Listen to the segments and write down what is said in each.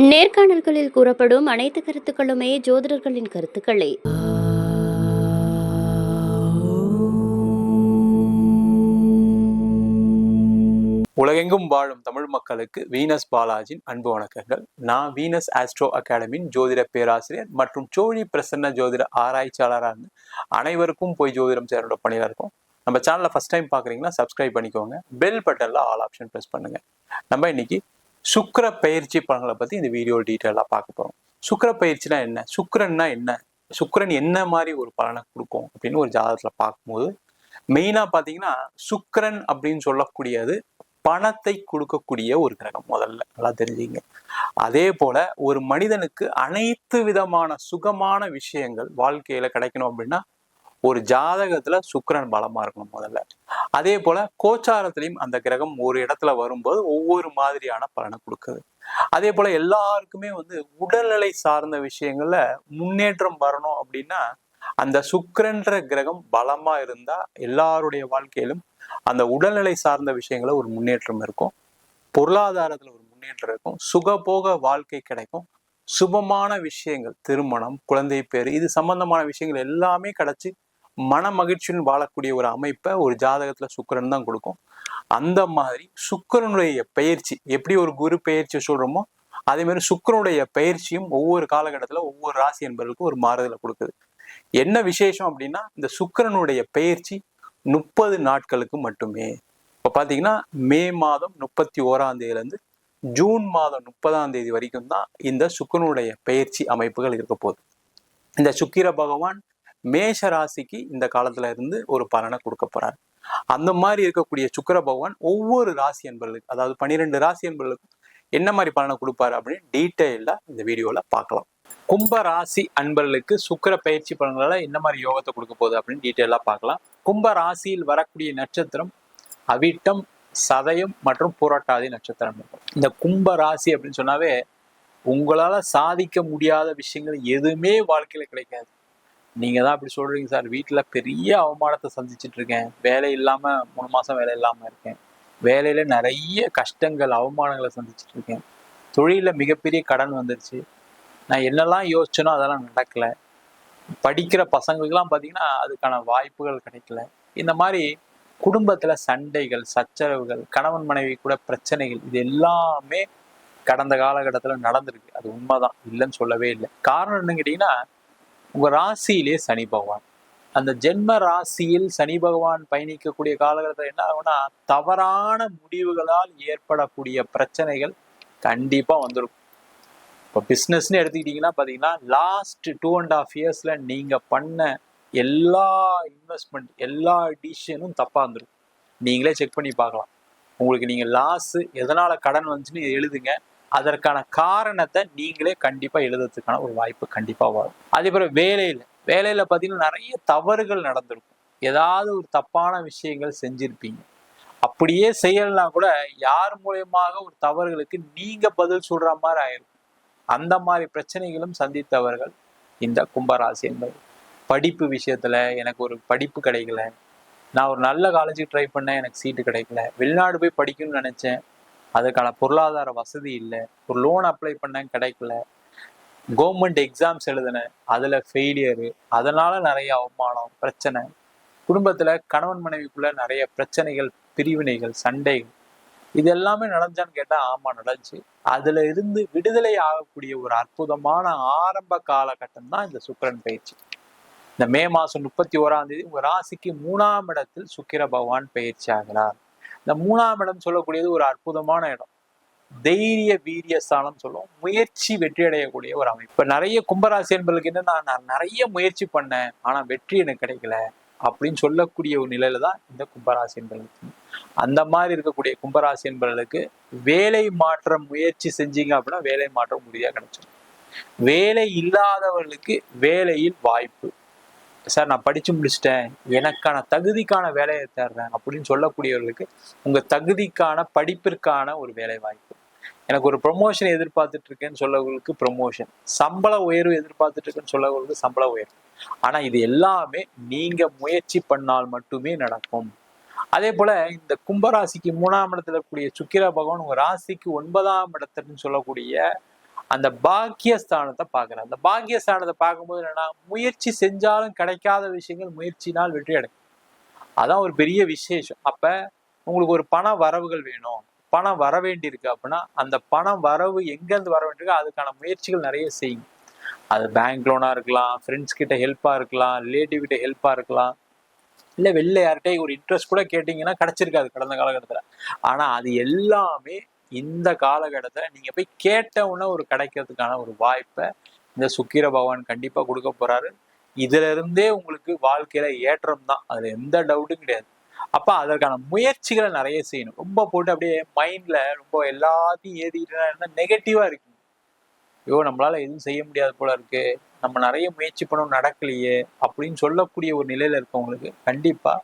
நேர்காணல்களில் கூறப்படும் அனைத்து கருத்துக்களுமே ஜோதிடர்களின் கருத்துக்களே. உலகெங்கும் வாழும் தமிழ் மக்களுக்கு வீனஸ் பாலாஜின் அன்பு வணக்கங்கள். நான் வீனஸ் ஆஸ்ட்ரோ அகாடமியின் ஜோதிட பேராசிரியர் மற்றும் சோழி பிரசன்ன ஜோதிட ஆராய்ச்சியாளராக இருந்து அனைவருக்கும் போய் ஜோதிடம் சேரோட பணியில் இருக்கும். நம்ம சேனலை ஃபஸ்ட் டைம் பார்க்குறீங்கன்னா சப்ஸ்கிரைப் பண்ணிக்கோங்க. பெல் பட்டனில் ஆல் ஆப்ஷன் ப்ரெஸ் பண்ணுங்க. நம்ம இன்னைக்கு சுக்கர பயிற்சி பலன்களை பற்றி இந்த வீடியோ டீட்டெயிலாக பார்க்க போகிறோம் சுக்கர பயிற்சினா என்ன? சுக்கரன்னா என்ன? சுக்கரன் என்ன மாதிரி ஒரு பலனை கொடுக்கும் அப்படின்னு ஒரு ஜாதகத்தில் பார்க்கும்போது மெயினாக பார்த்தீங்கன்னா சுக்கரன் அப்படின்னு சொல்லக்கூடியது பணத்தை கொடுக்கக்கூடிய ஒரு கிரகம் முதல்ல. நல்லா தெரிஞ்சுங்க. அதே போல ஒரு மனிதனுக்கு அனைத்து விதமான சுகமான விஷயங்கள் வாழ்க்கையில கிடைக்கணும் அப்படின்னா ஒரு ஜாதகத்துல சுக்கரன் பலமா இருக்கணும் முதல்ல. அதே போல கோச்சாரத்திலையும் அந்த கிரகம் ஒரு இடத்துல வரும்போது ஒவ்வொரு மாதிரியான பலனை கொடுக்குது. அதே போல எல்லாருக்குமே வந்து உடல்நிலை சார்ந்த விஷயங்கள்ல முன்னேற்றம் வரணும் அப்படின்னா அந்த சுக்கரன்ற கிரகம் பலமா இருந்தா எல்லாருடைய வாழ்க்கையிலும் அந்த உடல்நிலை சார்ந்த விஷயங்கள ஒரு முன்னேற்றம் இருக்கும். பொருளாதாரத்துல ஒரு முன்னேற்றம் இருக்கும். சுகபோக வாழ்க்கை கிடைக்கும். சுபமான விஷயங்கள் திருமணம் குழந்தை பேர் இது சம்பந்தமான விஷயங்கள் எல்லாமே கிடைச்சி மன மகிழ்ச்சியுடன் வாழக்கூடிய ஒரு அமைப்பை ஒரு ஜாதகத்துல சுக்கரன் தான் கொடுக்கும். அந்த மாதிரி சுக்கிரனுடைய பயிற்சி எப்படி ஒரு குரு பயிற்சி சொல்றோமோ அதே மாதிரி சுக்கிரனுடைய பயிற்சியும் ஒவ்வொரு காலகட்டத்துல ஒவ்வொரு ராசி என்பவர்களுக்கும் ஒரு மாறுதலை கொடுக்குது. என்ன விசேஷம் அப்படின்னா இந்த சுக்கிரனுடைய பயிற்சி முப்பது நாட்களுக்கு மட்டுமே. இப்போ பார்த்தீங்கன்னா மே மாதம் முப்பத்தி ஓராம் தேதியிலேருந்து ஜூன் மாதம் முப்பதாம் தேதி வரைக்கும் தான் இந்த சுக்கிரனுடைய பயிற்சி அமைப்புகள் இருக்க போகுது. இந்த சுக்கிர பகவான் மேஷ ராசிக்கு இந்த காலத்துல இருந்து ஒரு பலனை கொடுக்க போறாரு. அந்த மாதிரி இருக்கக்கூடிய சுக்கர பகவான் ஒவ்வொரு ராசி என்பர்களுக்கு அதாவது பன்னிரெண்டு ராசி என்பர்களுக்கும் என்ன மாதிரி பலனை கொடுப்பாரு அப்படின்னு டீட்டெயிலா இந்த வீடியோல பார்க்கலாம். கும்ப ராசி அன்பர்களுக்கு சுக்கிர பயிற்சி பலன்களால என்ன மாதிரி யோகத்தை கொடுக்க போகுது அப்படின்னு டீட்டெயிலா பார்க்கலாம். கும்ப ராசியில் வரக்கூடிய நட்சத்திரம் அவிட்டம் சதயம் மற்றும் புரட்டாதி நட்சத்திரம் இருக்கும். இந்த கும்ப ராசி அப்படின்னு சொன்னாவே உங்களால சாதிக்க முடியாத விஷயங்கள் எதுவுமே வாழ்க்கையில கிடைக்காது. நீங்க தான் அப்படி சொல்றீங்க சார். வீட்டுல பெரிய அவமானத்தை சந்திச்சுட்டு இருக்கேன் வேலை இல்லாம மூணு மாசம் வேலை இல்லாம இருக்கேன். வேலையில நிறைய கஷ்டங்கள் அவமானங்களை சந்திச்சுட்டு இருக்கேன் தொழில மிகப்பெரிய கடன் வந்துருச்சு. நான் என்னெல்லாம் யோசிச்சேனோ அதெல்லாம் நடக்கல. படிக்கிற பசங்களுக்கெல்லாம் பார்த்தீங்கன்னா அதுக்கான வாய்ப்புகள் கிடைக்கல. இந்த மாதிரி குடும்பத்துல சண்டைகள் சச்சரவுகள் கணவன் மனைவி கூட பிரச்சனைகள் இது எல்லாமே கடந்த காலகட்டத்தில் நடந்திருக்கு. அது உண்மைதான். இல்லைன்னு சொல்லவே இல்லை. காரணம் என்னன்னு கேட்டீங்கன்னா உங்க ராசியிலே சனி பகவான். அந்த ஜென்ம ராசியில் சனி பகவான் பயணிக்கக்கூடிய காலகட்டத்தில் என்ன ஆகும்னா தவறான முடிவுகளால் ஏற்படக்கூடிய பிரச்சனைகள் கண்டிப்பா வந்துடும் இப்போ பிஸ்னஸ்ன்னு எடுத்துக்கிட்டிங்கன்னா பார்த்தீங்கன்னா லாஸ்ட் டூ அண்ட் ஆஃப் இயர்ஸில் நீங்கள் பண்ண எல்லா இன்வெஸ்ட்மெண்ட் எல்லா டிசிஷனும் தப்பாக இருந்துடும் நீங்களே செக் பண்ணி பார்க்கலாம். உங்களுக்கு நீங்கள் லாஸு எதனால் கடன் வந்துச்சுன்னு எழுதுங்க. அதற்கான காரணத்தை நீங்களே கண்டிப்பாக எழுதுறதுக்கான ஒரு வாய்ப்பு கண்டிப்பாக வரும். அதே போல் வேலையில் வேலையில் பார்த்தீங்கன்னா நிறைய தவறுகள் நடந்திருக்கும். ஏதாவது ஒரு தப்பான விஷயங்கள் செஞ்சிருப்பீங்க. அப்படியே செய்யலாம் கூட யார் மூலியமாக ஒரு தவறுகளுக்கு நீங்க பதில் சொல்ற மாதிரி ஆயிருக்கும் அந்த மாதிரி பிரச்சனைகளும் சந்தித்தவர்கள் இந்த கும்பராசி என்பது. படிப்பு விஷயத்துல எனக்கு ஒரு படிப்பு கிடைக்கல. நான் ஒரு நல்ல காலேஜுக்கு ட்ரை பண்ணேன் எனக்கு சீட்டு கிடைக்கல. வெளிநாடு போய் படிக்கணும்னு நினைச்சேன். அதுக்கான பொருளாதார வசதி இல்லை. ஒரு லோன் அப்ளை பண்ண கிடைக்கல. கவர்மெண்ட் எக்ஸாம்ஸ் எழுதினேன் அதுல ஃபெயிலியரு அதனால நிறைய அவமானம் பிரச்சனை. குடும்பத்துல கணவன் மனைவிக்குள்ள நிறைய பிரச்சனைகள் பிரிவினைகள் சண்டைகள். இது எல்லாமே நடந்தான்னு கேட்டா ஆமா நடந்துச்சு. அதுல இருந்து விடுதலை ஆகக்கூடிய ஒரு அற்புதமான ஆரம்ப காலகட்டம் தான் இந்த சுக்கிரன் பயிற்சி. இந்த மே மாசம் முப்பத்தி ஓராம் தேதி உங்க ராசிக்கு மூணாம் இடத்தில் சுக்கிர பகவான் பயிற்சி ஆகிறார். இந்த மூணாம் இடம் சொல்லக்கூடியது ஒரு அற்புதமான இடம். தைரிய வீரிய ஸ்தானம் சொல்லுவோம். முயற்சி வெற்றி அடையக்கூடிய ஒரு அமைப்பு. இப்ப நிறைய கும்பராசி என்பர்களுக்கு என்னன்னா நான் நிறைய முயற்சி பண்ணேன் ஆனா வெற்றி எனக்கு கிடைக்கல அப்படின்னு சொல்லக்கூடிய ஒரு நிலையில தான் இந்த கும்பராசி என்பர்களுக்கு அந்த மாதிரி இருக்கக்கூடிய கும்பராசி என்பவர்களுக்கு வேலை மாற்றம் முயற்சி செஞ்சீங்க அப்படின்னா வேலை மாற்றம் உறுதியாக கிடைச்சிடும் வேலை இல்லாதவர்களுக்கு வேலையில் வாய்ப்பு. சார் நான் படிச்சு முடிச்சிட்டேன். எனக்கான தகுதிக்கான வேலையை தேடுறேன் அப்படின்னு சொல்லக்கூடியவர்களுக்கு உங்க தகுதிக்கான படிப்பிற்கான ஒரு வேலை வாய்ப்பு. எனக்கு ஒரு ப்ரொமோஷன் எதிர்பார்த்துட்டு இருக்கேன்னு சொல்லவங்களுக்கு ப்ரொமோஷன் சம்பள உயர்வு எதிர்பார்த்துட்டு இருக்கேன்னு சொல்லவங்களுக்கு சம்பள உயர்வு. ஆனா இது எல்லாமே நீங்க முயற்சி பண்ணால் மட்டுமே நடக்கும். அதே போல இந்த கும்பராசிக்கு மூணாம் இடத்துல இருக்கக்கூடிய சுக்கிர பகவான் உங்க ராசிக்கு ஒன்பதாம் இடத்துன்னு சொல்லக்கூடிய அந்த பாக்கியஸ்தானத்தை பார்க்குறேன் அந்த பாக்கியஸ்தானத்தை பார்க்கும்போது என்னன்னா முயற்சி செஞ்சாலும் கிடைக்காத விஷயங்கள் முயற்சினால் வெற்றி அடையும். அதான் ஒரு பெரிய விசேஷம். அப்ப உங்களுக்கு ஒரு பண வரவுகள் வேணும். பணம் வர வேண்டியிருக்கு அப்படின்னா அந்த பணம் வரவு எங்கேருந்து வர வேண்டியிருக்கோ அதுக்கான முயற்சிகள் நிறைய செய்யும் அது பேங்க் லோனாக இருக்கலாம் ஃப்ரெண்ட்ஸ் கிட்ட ஹெல்ப்பாக இருக்கலாம் ரிலேட்டிவ் கிட்ட ஹெல்ப்பாக இருக்கலாம். இல்லை வெளில யார்கிட்டே ஒரு இன்ட்ரெஸ்ட் கூட கேட்டிங்கன்னா கிடச்சிருக்காது கடந்த காலகட்டத்தில். ஆனால் அது எல்லாமே இந்த காலகட்டத்தில் நீங்க போய் கேட்டவுடனே ஒரு கிடைக்கிறதுக்கான ஒரு வாய்ப்பை இந்த சுக்கிர பகவான் கண்டிப்பா கொடுக்க போறாரு. இதுல இருந்தே உங்களுக்கு வாழ்க்கையில ஏற்றம் தான். அதுல எந்த டவுட்டும் கிடையாது. அப்ப அதற்கான முயற்சிகளை நிறைய செய்யணும். ரொம்ப போட்டு அப்படியே மைண்ட்ல ரொம்ப எல்லாத்தையும் ஏறிட்டு நெகட்டிவா இருக்கு ஐயோ நம்மளால எதுவும் செய்ய முடியாது போல இருக்கு. நம்ம நிறைய முயற்சி பண்ணவும் நடக்கலையே அப்படின்னு சொல்லக்கூடிய ஒரு நிலையில இருக்கவங்களுக்கு கண்டிப்பா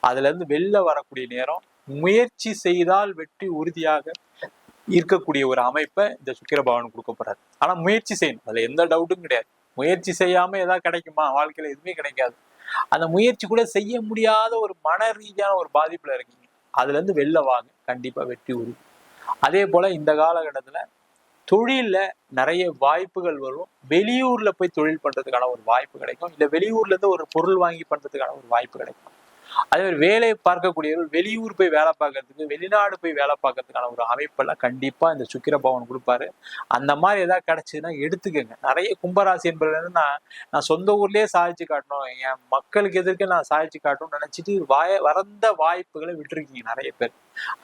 அதுல இருந்து வெளில வரக்கூடிய நேரம் முயற்சி செய்தால் வெற்றி உறுதியாக இருக்கக்கூடிய ஒரு அமைப்பை இந்த சுக்கிர பகவான் கொடுக்க போறாரு. ஆனா முயற்சி செய்யணும். அதுல எந்த டவுட்டும் கிடையாது. முயற்சி செய்யாம ஏதாவது கிடைக்குமா? வாழ்க்கையில எதுவுமே கிடைக்காது. அந்த முயற்சி கூட செய்ய முடியாத ஒரு மன ரீதியான ஒரு பாதிப்புல இருக்கீங்க. அதுல இருந்து வெளில வாங்க. கண்டிப்பா வெற்றி உரு அதே போல இந்த காலகட்டத்துல தொழில்ல நிறைய வாய்ப்புகள் வரும். வெளியூர்ல போய் தொழில் பண்றதுக்கான ஒரு வாய்ப்பு கிடைக்கும். இல்ல வெளியூர்ல இருந்து ஒரு பொருள் வாங்கி பண்றதுக்கான ஒரு வாய்ப்பு கிடைக்கும். அதே மாதிரி வேலை பார்க்கக்கூடியவர்கள் வெளியூர் போய் வேலை பார்க்கறதுக்கு வெளிநாடு போய் வேலை பார்க்கறதுக்கான ஒரு அமைப்பெல்லாம் கண்டிப்பா இந்த சுக்கிர பவன் கொடுப்பாரு. அந்த மாதிரி ஏதாவது கிடைச்சதுன்னா எடுத்துக்கோங்க. நிறைய கும்பராசி என்பது நான் நான் சொந்த ஊர்லயே சாதிச்சு காட்டணும் என் மக்களுக்கு எதிர்க்க நான் சாதிச்சு காட்டணும்னு நினைச்சிட்டு வாய வறந்த வாய்ப்புகளை விட்டுருக்கீங்க நிறைய பேர்.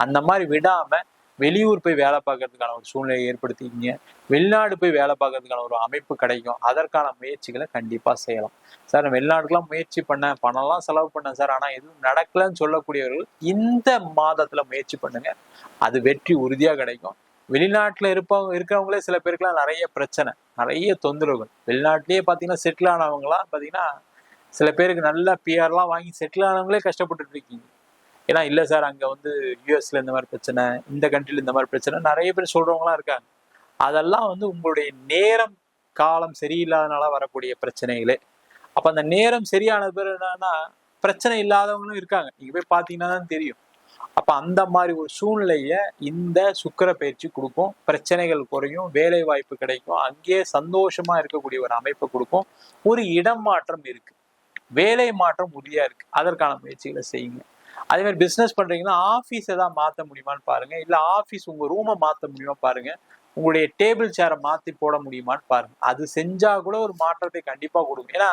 அந்த மாதிரி விடாம வெளியூர் போய் வேலை பார்க்கறதுக்கான ஒரு சூழ்நிலையை ஏற்படுத்திக்கிங்க. வெளிநாடு போய் வேலை பார்க்கறதுக்கான ஒரு அமைப்பு கிடைக்கும். அதற்கான முயற்சிகளை கண்டிப்பா செய்யலாம். சார் நான் வெளிநாட்டுக்கெல்லாம் முயற்சி பண்ணேன். பணம்லாம் செலவு பண்ணேன் சார். ஆனா எதுவும் நடக்கலன்னு சொல்லக்கூடியவர்கள் இந்த மாதத்துல முயற்சி பண்ணுங்க. அது வெற்றி உறுதியா கிடைக்கும். வெளிநாட்டுல இருப்பவங்க இருக்கிறவங்களே சில பேருக்குலாம் நிறைய பிரச்சனை நிறைய தொந்தரவுகள். வெளிநாட்டிலேயே பாத்தீங்கன்னா செட்டில் ஆனவங்களாம் பாத்தீங்கன்னா சில பேருக்கு நல்ல பிஆர்லாம் வாங்கி செட்டில் ஆனவங்களே கஷ்டப்பட்டுட்டு இருக்கீங்க. ஏன்னா இல்லை சார் அங்கே வந்து யூஎஸ்ல இந்த மாதிரி பிரச்சனை இந்த கண்ட்ரில இந்த மாதிரி பிரச்சனை நிறைய பேர் சொல்றவங்களாம் இருக்காங்க. அதெல்லாம் வந்து உங்களுடைய நேரம் காலம் சரியில்லாதனால வரக்கூடிய பிரச்சனைகளே. அப்போ அந்த நேரம் சரியான பேர் என்னன்னா பிரச்சனை இல்லாதவங்களும் இருக்காங்க. நீங்கள் போய் பார்த்தீங்கன்னா தான் தெரியும். அப்போ அந்த மாதிரி ஒரு சூழ்நிலையை இந்த சுக்கிர பயிற்சி கொடுக்கும். பிரச்சனைகள் குறையும் வேலை வாய்ப்பு கிடைக்கும். அங்கேயே சந்தோஷமா இருக்கக்கூடிய ஒரு அமைப்பை கொடுக்கும். ஒரு இடம் மாற்றம் இருக்குது வேலை மாற்றம் உறுதியாக இருக்குது அதற்கான முயற்சிகளை செய்யுங்க. அதே மாதிரி பிஸ்னஸ் பண்றீங்கன்னா ஆஃபீஸ் ஏதாவது மாத்த முடியுமான்னு பாருங்க. இல்ல ஆஃபீஸ் உங்க ரூமை மாத்த முடியுமா பாருங்க. உங்களுடைய டேபிள் சேரை மாத்தி போட முடியுமான்னு பாருங்க. அது செஞ்சா கூட ஒரு மாற்றத்தை கண்டிப்பா கொடுக்கும். ஏன்னா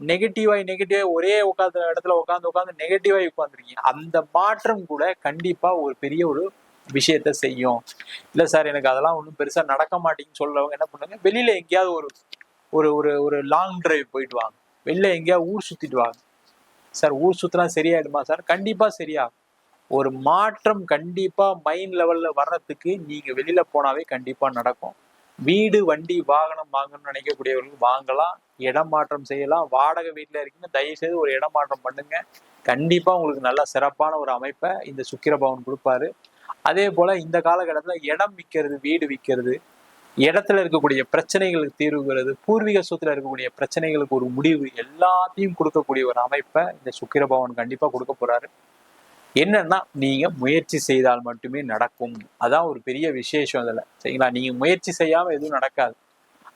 நெகட்டிவாய் நெகட்டிவ் ஒரே உட்காந்த இடத்துல உட்காந்து உட்காந்து நெகட்டிவாய் உட்காந்துருக்கீங்க அந்த மாற்றம் கூட கண்டிப்பா ஒரு பெரிய ஒரு விஷயத்த செய்யும். இல்ல சார் எனக்கு அதெல்லாம் ஒன்றும் பெருசா நடக்க மாட்டேங்குன்னு சொல்றவங்க என்ன பண்ணுங்க வெளியில எங்கேயாவது ஒரு ஒரு ஒரு ஒரு லாங் டிரைவ் போயிட்டு வாங்க. வெளில எங்கேயாவது ஊர் சுத்திட்டு வாங்க. சார் ஊர் சுத்தினா சரியாயிடுமா சார்? கண்டிப்பா சரியாகும் ஒரு மாற்றம் கண்டிப்பா மைண்ட் லெவல்ல வர்றதுக்கு நீங்க வெளியில போனாவே கண்டிப்பா நடக்கும். வீடு வண்டி வாகனம் வாங்கணும்னு நினைக்கக்கூடியவர்கள் வாங்கலாம் இடம் மாற்றம் செய்யலாம். வாடகை வீட்டில் இருக்கீங்க தயவு செய்து ஒரு இடம் மாற்றம் பண்ணுங்க. கண்டிப்பா உங்களுக்கு நல்ல சிறப்பான ஒரு அமைப்பை இந்த சுக்கிர பவன் கொடுப்பாரு. அதே போல இந்த காலகட்டத்தில் இடம் விற்கிறது வீடு விற்கிறது இடத்துல இருக்கக்கூடிய பிரச்சனைகளுக்கு தீர்வுகிறது பூர்வீக சொத்துல இருக்கக்கூடிய பிரச்சனைகளுக்கு ஒரு முடிவு எல்லாத்தையும் கொடுக்கக்கூடிய ஒரு அமைப்பை இந்த சுக்கிரபவன் கண்டிப்பா கொடுக்க போறாரு. என்னன்னா நீங்க முயற்சி செய்தால் மட்டுமே நடக்கும். அதான் ஒரு பெரிய விசேஷம் அதுல. சரிங்களா? நீங்க முயற்சி செய்யாம எதுவும் நடக்காது.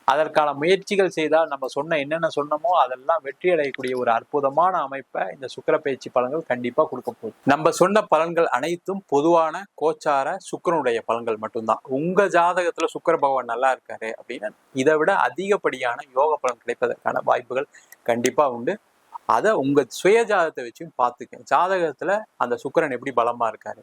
அதற்கான முயற்சிகள் செய்தால் நம்ம சொன்ன என்னென்ன சொன்னமோ அதெல்லாம் வெற்றி அடையக்கூடிய ஒரு அற்புதமான அமைப்பை இந்த சுக்கிர பயிற்சி பலன்கள் கண்டிப்பாக கொடுக்க போகுது. நம்ம சொன்ன பலன்கள் அனைத்தும் பொதுவான கோச்சார சுக்கிரனுடைய பலன்கள் மட்டும்தான். உங்க ஜாதகத்துல சுக்கிர பகவான் நல்லா இருக்காரு அப்படின்னா இதை விட அதிகப்படியான யோக பலன் கிடைப்பதற்கான வாய்ப்புகள் கண்டிப்பா உண்டு. அதை உங்க சுய ஜாதகத்தை வச்சும் பார்த்துக்க ஜாதகத்துல அந்த சுக்கிரன் எப்படி பலமா இருக்காரு?